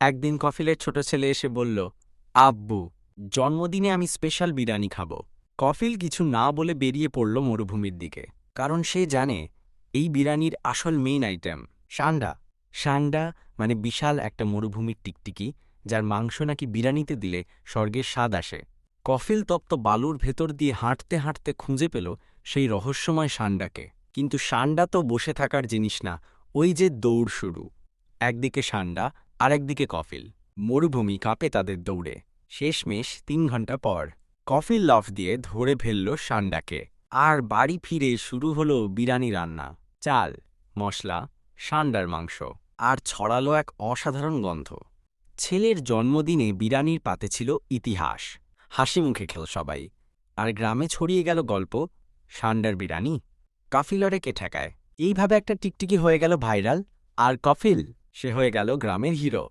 একদিন কফিলের ছোট ছেলে এসে বলল, আব্বু, জন্মদিনে আমি স্পেশাল বিরিয়ানি খাব। কফিল কিছু না বলে বেরিয়ে পড়ল মরুভূমির দিকে, কারণ সে জানে এই বিরিয়ানির আসল মেইন আইটেম সান্ডা। সান্ডা মানে বিশাল একটা মরুভূমির টিকটিকি, যার মাংস নাকি বিরিয়ানিতে দিলে স্বর্গের স্বাদ আসে। কফিল তপ্ত বালুর ভেতর দিয়ে হাঁটতে হাঁটতে খুঁজে পেল সেই রহস্যময় সান্ডাকে। কিন্তু সান্ডা তো বসে থাকার জিনিস না, ওই যে দৌড় শুরু। একদিকে সান্ডা আর একদিকে কফিল। মরুভূমি কাঁপে তাদের দৌড়ে। শেষমেশ তিন ঘণ্টা পর কফিল লফ দিয়ে ধরে ফেলল সান্ডাকে। আর বাড়ি ফিরে শুরু হলো বিরানি রান্না। চাল, মশলা, সান্ডার মাংস। আর ছড়ালো এক অসাধারণ গন্ধ। ছেলের জন্মদিনে বিরানির পাতে ছিল ইতিহাস। হাসি মুখে খেল সবাই। আর গ্রামে ছড়িয়ে গেল গল্প, সান্ডার বিরিয়ানি? কাফিলরে কে ঠেকায়? এইভাবে একটা টিকটিকি হয়ে গেল ভাইরাল। আর কফিল সে হয়ে গেল গ্রামের হিরো।